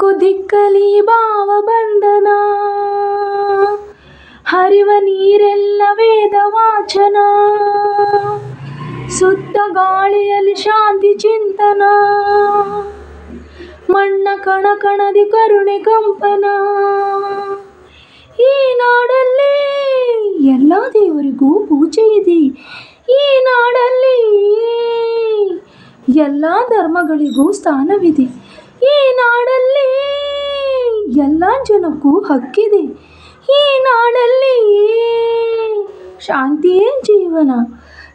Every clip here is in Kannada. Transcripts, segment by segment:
ದಿಕ್ಕು ದಿಕ್ಕಲಿ ಭಾವ ಬಂಧನ. ಹರಿವ ನೀರೆಲ್ಲ ವೇದ ವಾಚನ. ಸುತ್ತ ಗಾಳಿಯಲ್ಲಿ ಶಾಂತಿ ಚಿಂತನ. ಮಣ್ಣ ಕಣ ಕಣದಿ ಕರುಣೆ ಕಂಪನ. ಈ ನಾಡಲ್ಲಿ ಎಲ್ಲ ದೇವರಿಗೂ ಪೂಜೆ ಇದೆ. ಈ ನಾಡಲ್ಲಿ ಎಲ್ಲ ಧರ್ಮಗಳಿಗೂ ಸ್ಥಾನವಿದೆ ಈ ನಾಡಲ್ಲಿ ಜನಕ್ಕೂ ಹಕ್ಕಿದೆ. ಈ ನಾಡಲ್ಲಿ ಶಾಂತಿಯೇ ಜೀವನ.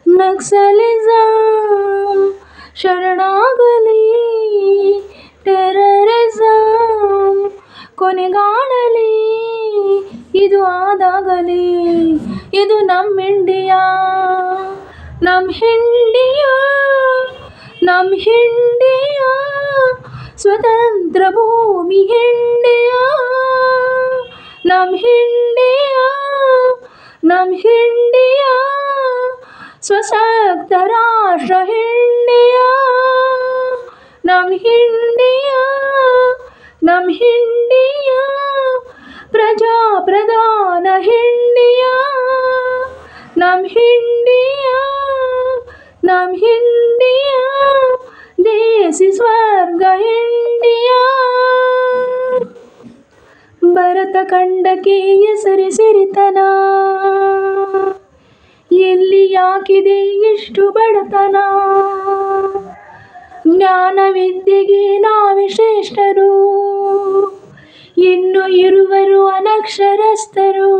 ನಕ್ಸಲಿಸಂ ಶರಣಾಗಲಿ. ಟೆರರಿಸಂ ಕೊನೆಗಾಣಲಿ ಇದು ಆದಾಗಲಿ. ಇದು ನಮ್ಮ ಇಂಡಿಯಾ. ನಮ್ಮ ಹಿಂಡಿಯಾ ನಮ್ಮ ಹಿಂಡಿಯಾ ಸ್ವತಂತ್ರ ಭೂಮಿ ಇಂಡಿಯಾ. ನಮ್ಮ ಇಂಡಿಯಾ ನಮ್ಮ ಇಂಡಿಯಾ ಸ್ವಸಕ್ತ ರಾಷ್ಟ್ರ ಇಂಡಿಯಾ ನಮ್ಮ ಇಂಡಿಯಾ ನಮ್ಮ ಇಂಡಿಯಾ ಪ್ರಜಾಪ್ರಧಾನ ಇಂಡಿಯಾ ನಮ್ಮ ಇಂಡಿಯಾ ನಮ್ಮ ಇಂಡಿಯಾ ದೇಸಿ ಸ್ವರ್ಗ ಇಂಡಿಯಾ ಭರತ ಖಂಡಕ್ಕೆ ಹೆಸರಿಸಿರಿತನ ಎಲ್ಲಿ ಯಾಕಿದೆ ಇಷ್ಟು ಬಡತನ. ಜ್ಞಾನ ವಿದ್ಯೆಗೆ ನಾವೇ ಶ್ರೇಷ್ಠರು. ಇನ್ನು ಇರುವರು ಅನಕ್ಷರಸ್ಥರು.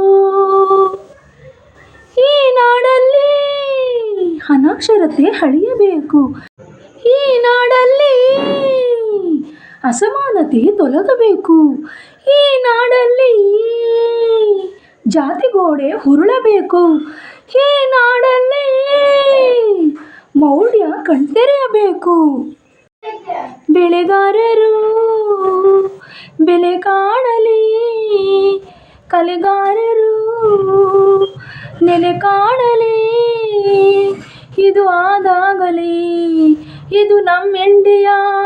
ಈ ನಾಡಲ್ಲಿ ಅನಕ್ಷರತೆ ಅಳಿಯಬೇಕು. ಈ ನಾಡಲ್ಲಿ ಅಸಮಾನತೆ ತೊಲಗಬೇಕು. ಈ ನಾಡಲ್ಲಿ ಜಾತಿಗೋಡೆ ಹುರುಳಬೇಕು. ಈ ನಾಡಲ್ಲಿ ಮೌಢ್ಯ ಕಣ್ತೆರೆಯಬೇಕು ಬೆಳೆಗಾರರು ಬೆಲೆ ಕಾಣಲಿ. ಕಲೆಗಾರರು ನೆಲೆ ಕಾಣಲಿ. ಇದು ಆದಾಗಲಿ. ಇದು ನಮ್ಮ ಇಂಡಿಯಾ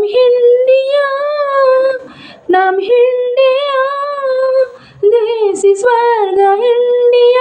ನಮ್ಮ ಇಂಡಿಯಾ ನಮ್ಮ ಇಂಡಿಯಾ ದೇಸಿ ಸ್ವರ್ಗ ಇಂಡಿಯಾ